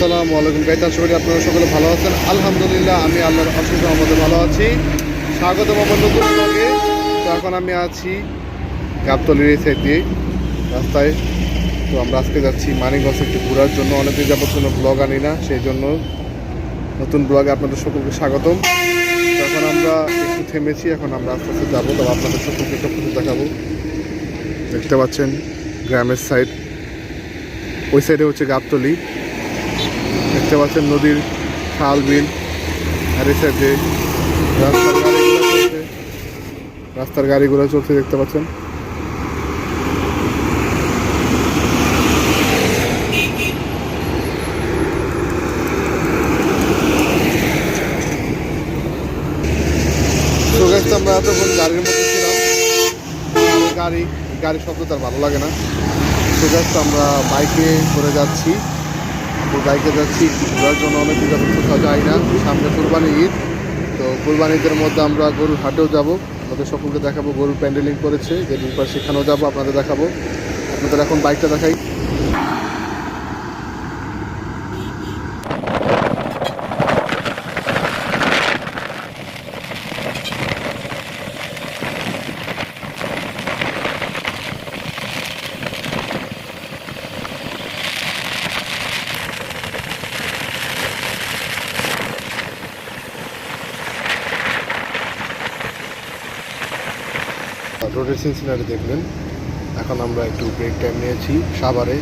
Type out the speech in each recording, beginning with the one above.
আসসালামু আলাইকুম গাইতে আশা করি আপনারা সকলে ভালো আছেন। আলহামদুলিল্লাহ, আমি আল্লাহর অশেষ আমাদের ভালো আছি। স্বাগতম আমার নতুন ব্লগে। তো এখন আমি আছি গাবতলির সাইড দিয়ে রাস্তায়। তো আমরা আজকে যাচ্ছি মানিকগঞ্জ একটু ঘোরার জন্য। অনেকদিন যাবত কোনো ব্লগ আনি না, সেই জন্য নতুন ব্লগে আপনাদের সকলকে স্বাগতম। এখন আমরা একটু থেমেছি, এখন আমরা আস্তে আস্তে যাব। তবে আপনাদের সকলকে সব কিছু দেখাবো। দেখতে পাচ্ছেন, গ্রামের সাইড ওই সাইডে হচ্ছে গাবতলি। দেখতে পাচ্ছেন নদীর খাল, বিল, আর এই সাইডে রাস্তার গাড়িগুলো রাস্তার গাড়িগুলো চলছে দেখতে পাচ্ছেন। আমরা এতক্ষণ গাড়ির মধ্যে ছিলাম। গাড়ি, গাড়ির শব্দ তার ভালো লাগে না। তো জাস্ট আমরা বাইকে করে যাচ্ছি। বাইকে যাচ্ছি। ঘোরার জন্য অনেক জায়গা কোথাও যাই না। সামনে কোরবানি ঈদ। তো কোরবানি ঈদের মধ্যে আমরা গরুর হাটেও যাব। আমাদের সকলকে দেখাবো গরুর প্যান্ডেলিং করেছে। যে দুপার সেখানেও যাব, আপনাদের দেখাবো। আপনাদের এখন বাইকটা দেখাই। রোডের সিনসিনারি দেখবেন। এখন আমরা একটু ব্রেক টাইম নিয়েছি সাভারে।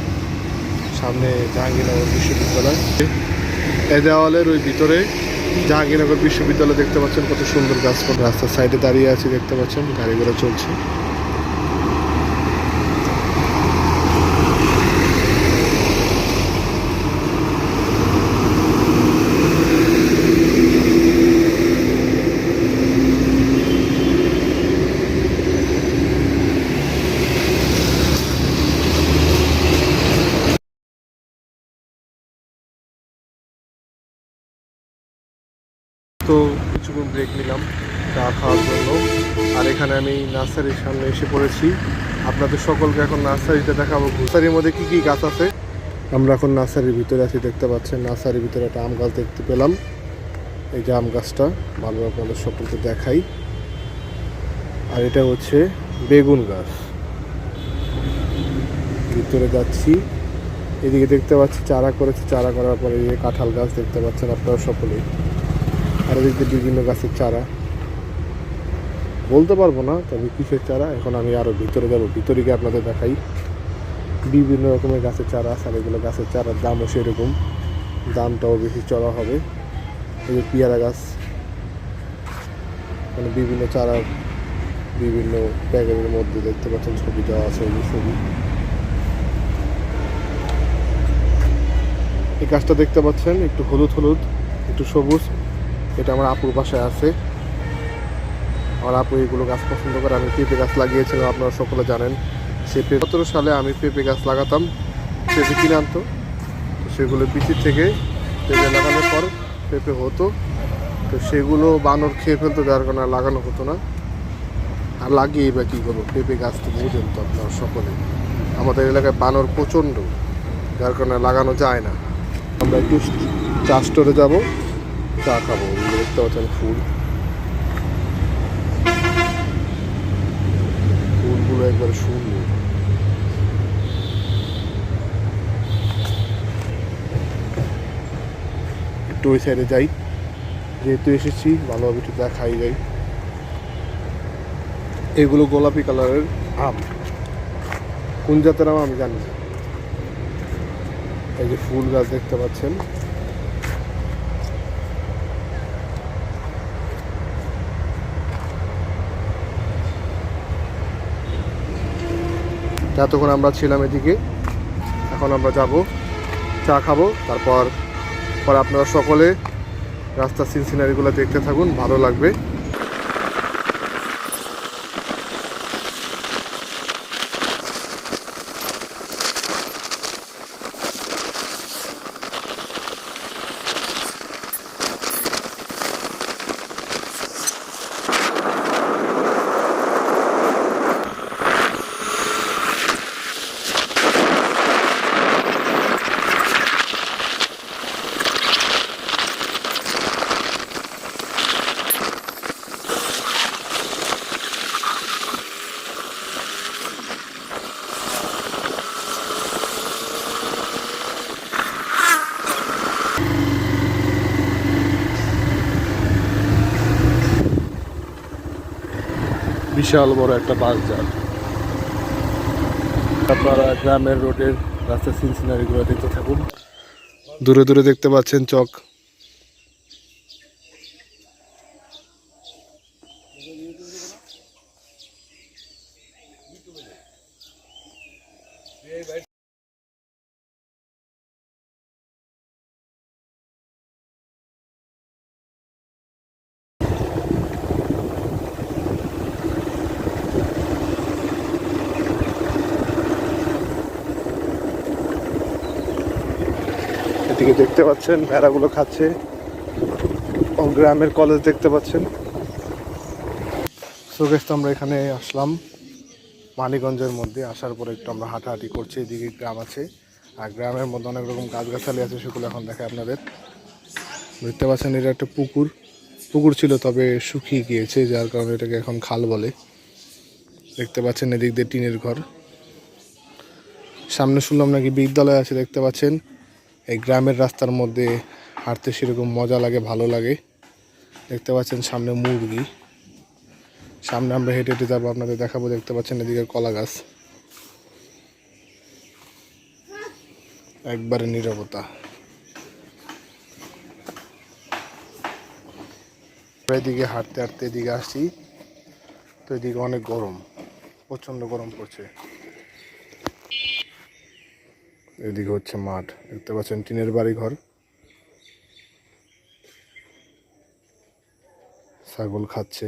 সামনে জাহাঙ্গীরনগর বিশ্ববিদ্যালয়। এ দেওয়ালের ওই ভিতরে জাহাঙ্গীরনগর বিশ্ববিদ্যালয় দেখতে পাচ্ছেন কত সুন্দর গাছপালা। রাস্তার সাইডে দাঁড়িয়ে আছে, দেখতে পাচ্ছেন গাড়ি ঘোড়া চলছে তো কিছুক্ষণ ব্রেক নিলাম, চা খাওয়ার জন্য। আর এখানে আমি নার্সারির সামনে এসে পড়েছি। আপনাদের সকলকে এখন নার্সারিতে দেখাবো। নার্সারির মধ্যে কি কি গাছ আছে? আমরা এখন নার্সারির ভিতরে আছি, দেখতে পাচ্ছেন নার্সারির ভিতরে একটা আম গাছ দেখতে পেলাম। এই যে আম গাছটা, ভালো আপনাদের সকলকে দেখাই। আর এটা হচ্ছে বেগুন গাছ। ভিতরে যাচ্ছি। এদিকে দেখতে পাচ্ছি চারা করেছে, চারা করার পরে কাঁঠাল গাছ দেখতে পাচ্ছেন আপনারা সকলেই। আর এদিকে বিভিন্ন গাছের চারা, বলতে পারব না, তবে কিসের চারা? এখন আমি আরও ভিতরে যাব ভিতরে গিয়ে আপনাদের দেখাই। বিভিন্ন রকমের গাছের চারা আছে, আর এগুলো গাছের চারার দামও সেরকম। দামটাও বেশি চড়া হবে। এই যে পেয়ারা গাছ মানে বিভিন্ন চারার বিভিন্ন প্যাকেটের মধ্যে দেখতে পাচ্ছেন, ছবি দেওয়া আছে ওই ছবি। এই গাছটা দেখতে পাচ্ছেন, একটু হলুদ হলুদ, একটু সবুজ। এটা আমার আপুর বাসায় আছে। আমার আপু এগুলো গাছ পছন্দ করে। আমি পেঁপে গাছ লাগিয়েছিলাম, আপনারা সকলে জানেন। সে সতেরো সালে আমি পেঁপে গাছ লাগাতাম। পেঁপে কিনে আনতো, তো সেগুলো বিচির থেকে পেঁপে লাগানোর পর পেঁপে হতো। তো সেগুলো বানর খেয়ে ফেলতো, যার কারণে লাগানো হতো না। আর লাগিয়ে বা কী করব? পেঁপে গাছ তো বুঝেন তো আপনারা সকলে। আমাদের এলাকায় বানর প্রচণ্ড, যার কারণে লাগানো যায় না। আমরা একটু চা স্টোরে যাব, চা খাব। দেখতে পাচ্ছেন ফুল ফুলগুলো একবারে সুন্দর একটু ওই সাইডে যাই যেহেতু এসেছি ভালোভাবে একটু দেখাই যাই এগুলো গোলাপি কালারের আম কোন জাতের আম আমি জানি না এই যে ফুল গাছ দেখতে পাচ্ছেন এতক্ষণ আমরা ছিলাম এদিকে। এখন আমরা যাব, চা খাব, তারপর, পর আপনারা সকলে রাস্তার সিনসিনারিগুলো দেখতে থাকুন, ভালো লাগবে। বিশাল বড় একটা বাস যান। আপনারা গ্রামের রোডের রাস্তা সিনসিনারিগুলো দেখতে থাকুন। দূরে দূরে দেখতে পাচ্ছেন চক। এদিকে দেখতে পাচ্ছেন, ভেড়াগুলো খাচ্ছে। ও গ্রামের কলেজ দেখতে পাচ্ছেন। সুগেশ তো আমরা এখানে আসলাম। মানিগঞ্জের মধ্যে আসার পরে একটু আমরা হাঁটাহাঁটি করছি, এদিকে গ্রাম আছে। আর গ্রামের মধ্যে অনেক রকম গাছগাছালি আছে, সেগুলো এখন দেখায় আপনাদের। দেখতে পাচ্ছেন, এটা একটা পুকুর। পুকুর ছিল, তবে শুকিয়ে গিয়েছে, যার কারণে এটাকে এখন খাল বলে। দেখতে পাচ্ছেন, এদিক দিয়ে টিনের ঘর। সামনে শুনলাম নাকি বিদ্যালয় আছে, দেখতে পাচ্ছেন। এই গ্রামের রাস্তার মধ্যে হাঁটতে সেরকম মজা লাগে, ভালো লাগে। দেখতে পাচ্ছেন সামনে মুরগি। সামনে আমরা হেঁটে হেঁটে যাব, আপনাদের দেখাবো। দেখতে পাচ্ছেন এদিকে কলা গাছ। একবারে নীরবতা। এদিকে হাঁটতে হাঁটতে এদিকে আসছি। তো এদিকে অনেক গরম, প্রচণ্ড গরম পড়ছে। এদিকে হচ্ছে মাঠ। দেখতে পাচ্ছেন টিনের বাড়ি ঘর ছাগল খাচ্ছে।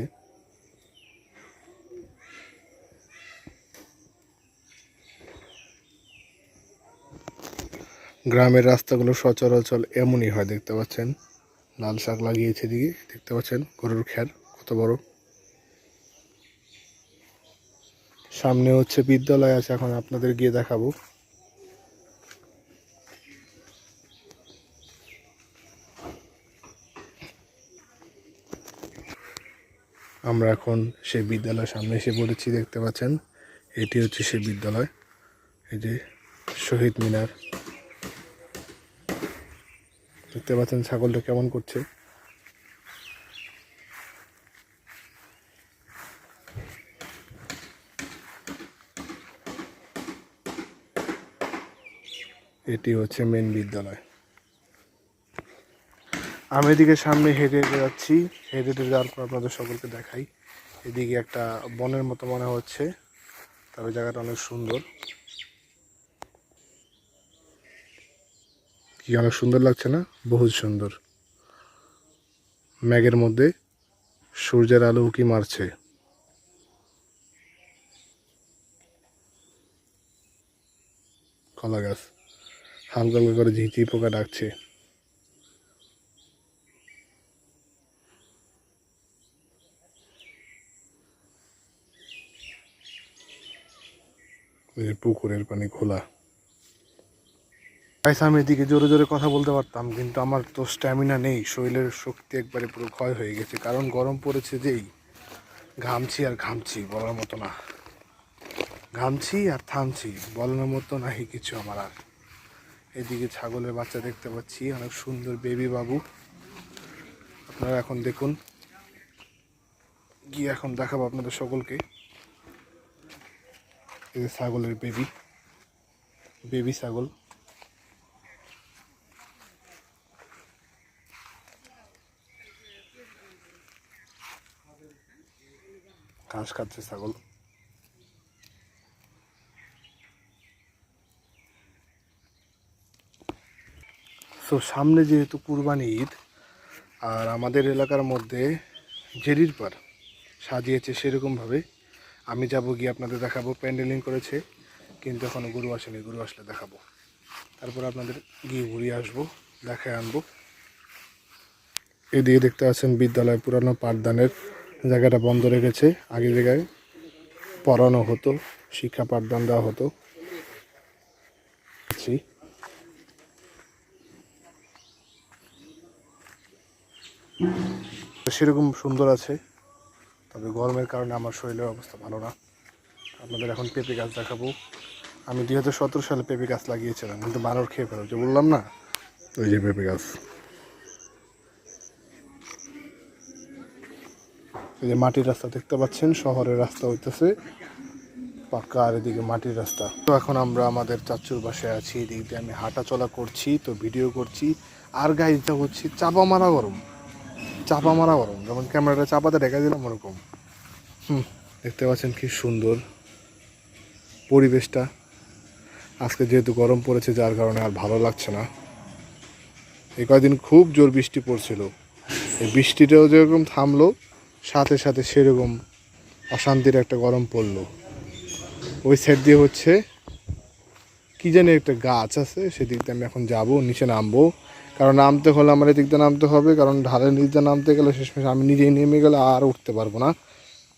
গ্রামের রাস্তাগুলো সচরাচর এমনই হয়, দেখতে পাচ্ছেন। লাল শাক লাগিয়েছে এদিকে, দেখতে পাচ্ছেন গরুর খ্যার কত বড়। সামনে হচ্ছে বিদ্যালয় আছে, এখন আপনাদের গিয়ে দেখাবো। আমরা এখন সেই বিদ্যালয়ের সামনে এসে পড়েছি, দেখতে পাচ্ছেন। এটি হচ্ছে সেই বিদ্যালয়। এই যে শহীদ মিনার। দেখতে পাচ্ছেন ছাগলটা কেমন করছে। এটি হচ্ছে মেন বিদ্যালয়। আমি এদিকে সামনে হেঁটে হেঁটে যাচ্ছি। হেঁটে হেঁটে যাওয়ার পর আপনাদের সকলকে দেখাই। এদিকে একটা বনের মতো মনে হচ্ছে, তবে জায়গাটা অনেক সুন্দর। কি অনেক সুন্দর লাগছে না? বহুত সুন্দর। ম্যাগের মধ্যে সূর্যের আলো উকি মারছে। কলা গাছ। হালকা হালকা করে ঝিঁচি পোকা ডাকছে। এই যে পুকুরের পানি খোলা। গাইস আমি এদিকে জোরে জোরে কথা বলতে পারতাম, কিন্তু আমার তো স্ট্যামিনা নেই, শরীরের শক্তি একবারে পুরো ক্ষয় হয়ে গেছে, কারণ গরম পড়েছে যেই। ঘামছি আর ঘামছি, বলার মতো না। ঘামছি আর থামছি, বলার মতো নাহি কিছু আমার আর। এদিকে ছাগলের বাচ্চা দেখতে পাচ্ছি, অনেক সুন্দর বেবি বাবু। আপনারা এখন দেখুন, গিয়ে এখন দেখাবো আপনাদের সকলকে। এই ছাগলের বেবি বেবি ছাগল। ঘাস খাচ্ছে ছাগল। তো সামনে যেহেতু কুরবানি ঈদ, আর আমাদের এলাকার মধ্যে জেরির পার সাজিয়েছে সেরকমভাবে আমি যাব গিয়ে আপনাদের দেখাবো, প্যান্ডেলিং করেছে, কিন্তু এখনও গরু আসেনি, গরু আসলে দেখাবো। তারপর আপনাদের গিয়ে ঘুরিয়ে আসব, দেখায় আনব। এদিকে দেখতে পাচ্ছেন বিদ্যালয় পুরানো পাঠদানের জায়গাটা বন্ধ রেখেছে, আগে জায়গায় পড়ানো হতো, শিক্ষা পাঠদান দেওয়া হতো। সেরকম সুন্দর আছে। তবে গরমের কারণে আমার শরীরের অবস্থা ভালো না। আপনাদের এখন পেঁপে গাছ দেখাবো। আমি দুই হাজার সতেরো সালে পেঁপে গাছ লাগিয়েছিলাম, কিন্তু বানর খেয়ে ফেলেছে, বললাম না? ওই যে পেঁপে গাছ। এই যে মাটির রাস্তা দেখতে পাচ্ছেন, শহরের রাস্তা হইতেছে পাক্কা আর এদিকে মাটির রাস্তা। তো এখন আমরা আমাদের চাচুর বাসায় আছি, এদিক দিয়ে আমি হাঁটা চলা করছি, তো ভিডিও করছি। আর গাইজটা হচ্ছে চাপা মারা গরম। চাপা মারা গরম, যেমন ক্যামেরাটা চাপাতে ঢেকে দিলাম ওরকম। হুম, দেখতে পাচ্ছেন কি সুন্দর পরিবেশটা। আজকে যেহেতু গরম পড়েছে, যার কারণে আর ভালো লাগছে না। এই কয়দিন খুব জোর বৃষ্টি পড়ছিল। এই বৃষ্টিটাও যেরকম থামলো, সাথে সাথে সেরকম অশান্তির একটা গরম পড়ল। ওই সাইড দিয়ে হচ্ছে, কি জানি একটা গাছ আছে, সেদিক দিয়ে আমি এখন যাব, নিচে নামবো। কারণ নামতে হলে আমার এদিক দিয়ে নামতে হবে, কারণ ঢালের নিচ নামতে গেলে শেষমেশ আমি নিজেই নেমে গেলে আর উঠতে পারব না।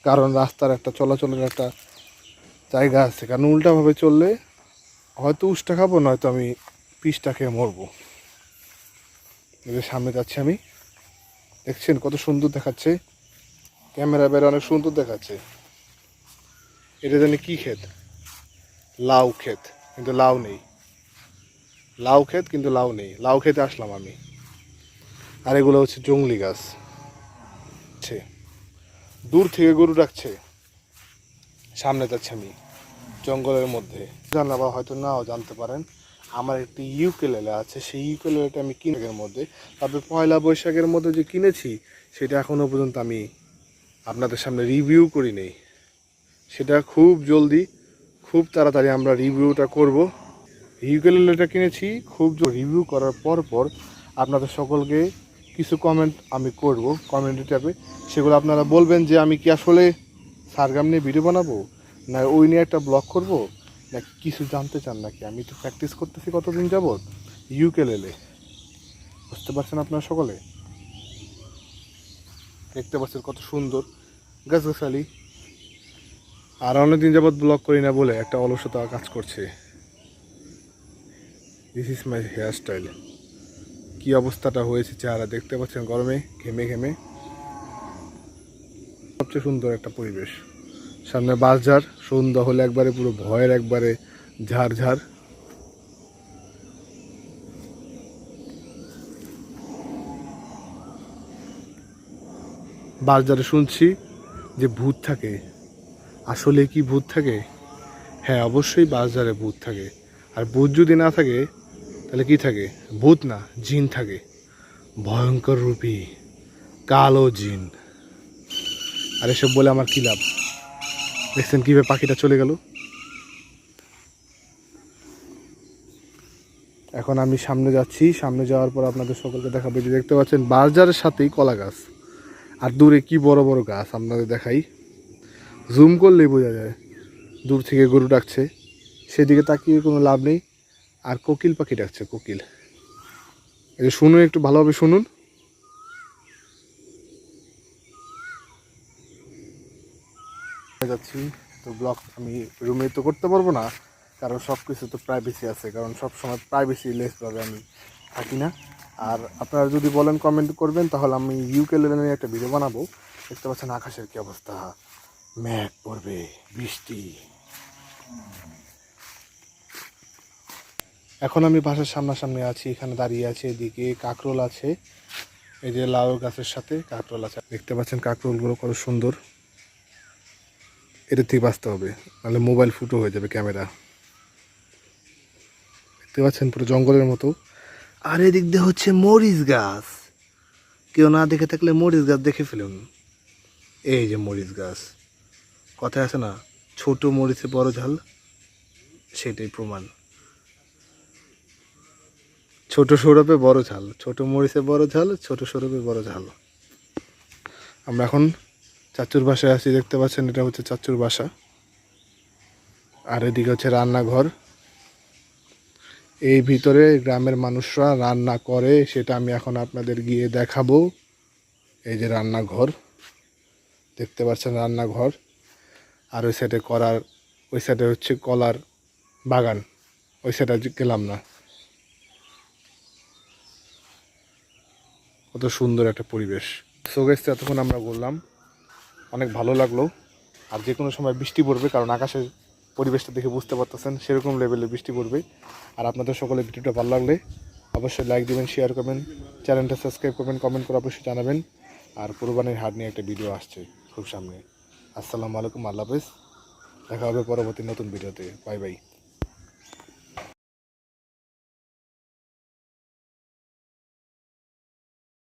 কারণ রাস্তার একটা চলাচলের একটা জায়গা আছে। কারণ উল্টাভাবে চললে হয়তো উষ্টা খাব, নয়তো আমি পিসটা খেয়ে মরবো। যে সামনে যাচ্ছি আমি। দেখছেন কত সুন্দর দেখাচ্ছে। ক্যামেরা বের অনেক সুন্দর দেখাচ্ছে। এটা জানি কি ক্ষেত? লাউ ক্ষেত। কিন্তু লাউ নেই। লাউ ক্ষেত, কিন্তু লাউ নেই। লাউ খেতে আসলাম আমি। আর এগুলো হচ্ছে জংলি গাছ। দূর থেকে গরু ডাকছে। সামনে যাচ্ছে আমি, জঙ্গলের মধ্যে। জানা বা হয়তো নাও জানতে পারেন, আমার একটি ইউকেলেলে আছে। সেই ইউকেলেলেটা আমি কিনের মধ্যে, তবে পয়লা বৈশাখের মধ্যে যে কিনেছি, সেটা এখনও পর্যন্ত আমি আপনাদের সামনে রিভিউ করি নেই। সেটা খুব জলদি, খুব তাড়াতাড়ি আমরা রিভিউটা করব। ইউকেলেলেটা কিনেছি, খুব রিভিউ করার পর পর আপনাদের সকলকে কিছু কমেন্ট আমি করব। কমেন্ট ট্যাবে সেগুলো আপনারা বলবেন যে আমি কি আসলে সারগাম নিয়ে ভিডিও বানাবো? না ওই নিয়ে একটা ব্লগ করব? না কিছু জানতে চান নাকি? আমি তো প্র্যাকটিস করতেছি কতদিন যাবৎ ইউকেলেলে বুঝতে পারছেন আপনারা সকলে? দেখতে পাচ্ছেন কত সুন্দর গাছগাছালি। আর অনেকদিন যাবৎ ব্লগ করি না বলে একটা অলসতা কাজ করছে। This is my hair style কি অবস্থাটা হয়েছে চেহারা দেখতে পাচ্ছেন গরমে, ঘেমে ঘেমে? সবচেয়ে সুন্দর একটা পরিবেশ। সামনে বাসঝাড় সন্ধ্যা হলে একবারে পুরো ভয়ের একবারে ঝাড় ঝাড়। বাসঝাড়ে শুনছি যে ভূত থাকে। আসলে কি ভূত থাকে? হ্যাঁ অবশ্যই বাসঝাড়ে ভূত থাকে। আর ভূত যদি না থাকে তাহলে কি থাকে? ভূত না, জিন থাকে। ভয়ঙ্কর রূপী, কালো জিন। আর এসব বলে আমার কী লাভ? দেখছেন কীভাবে পাখিটা চলে গেল? এখন আমি সামনে যাচ্ছি। সামনে যাওয়ার পর আপনাদের সকলকে দেখাবো যে দেখতে পাচ্ছেন বাজারের সাথেই কলা গাছ। আর দূরে কি বড় বড় গাছ আপনাদের দেখাই। জুম করলেই বোঝা যায়। দূর থেকে গরু ডাকছে। সেদিকে তাকিয়ে কোনো লাভ নেই। আর কোকিল পাখি ডাকছে, কোকিল। এই যে শুনুন, একটু ভালোভাবে শুনুন। যাচ্ছি? তো ব্লগ আমি রুমে তো করতে পারব না, কারণ সব কিছু তো প্রাইভেসি আছে, কারণ সব সময় প্রাইভেসি লেসভাবে আমি থাকি না। আর আপনারা যদি বলেন কমেন্ট করবেন, তাহলে আমি ইউকে নিয়ে একটা ভিডিও বানাবো। দেখতে পাচ্ছেন আকাশের কি অবস্থা। মেঘ পড়বে, বৃষ্টি। এখন আমি বাসার সামনাসামনি আছি, এখানে দাঁড়িয়ে আছে, এদিকে কাকরোল আছে, এই যে লাউ গাছের সাথে কাকরোল আছে। দেখতে পাচ্ছেন কাকরোলগুলো কত সুন্দর। এটা থেকে বাঁচতে হবে, নাহলে মোবাইল ফুটো হয়ে যাবে ক্যামেরা। দেখতে পাচ্ছেন পুরো জঙ্গলের মতো। আর এদিক দিয়ে হচ্ছে মরিচ গাছ। কেউ না দেখে থাকলে মরিচ গাছ দেখে ফেলুন। এই যে মরিচ গাছ। কথায় আছে না, ছোট মরিচে বড় ঝাল, সেটাই প্রমাণ। ছোট সৌরভে বড় ঝাল, ছোট মরিচে বড় ঝাল, ছোট সৌরভে বড় ঝাল। আমরা এখন চাচুর বাসায় আছি, দেখতে পাচ্ছেন এটা হচ্ছে চাচুর বাসা। আর এদিকে হচ্ছে রান্নাঘর। এই ভিতরে গ্রামের মানুষরা রান্না করে, সেটা আমি এখন আপনাদের গিয়ে দেখাবো। এই যে রান্নাঘর, দেখতে পাচ্ছেন রান্নাঘর। আর ওই সাইডে করার, ওই সাইডে হচ্ছে কলার বাগান। ওই সাইডে গেলাম না। কত সুন্দর একটা পরিবেশ। সোগেসতে এতক্ষণ আমরা বললাম অনেক ভালো লাগল। আর যে কোনো সময় বৃষ্টি পড়বে, কারণ আকাশের পরিবেশটা দেখে বুঝতে পারতেছেন, সেরকম লেভেলে বৃষ্টি পড়বে। আর আপনাদের সকলে ভিডিওটা ভালো লাগলে অবশ্যই লাইক দিবেন শেয়ার করবেন চ্যানেলটা সাবস্ক্রাইব করবেন কমেন্ট করে অবশ্যই জানাবেন। আর কোরবানির হাট নিয়ে একটা ভিডিও আসছে খুব সামনে। আসসালামু আলাইকুম, আল্লাহ হাফেজ। দেখা হবে পরবর্তী নতুন ভিডিওতে বাই বাই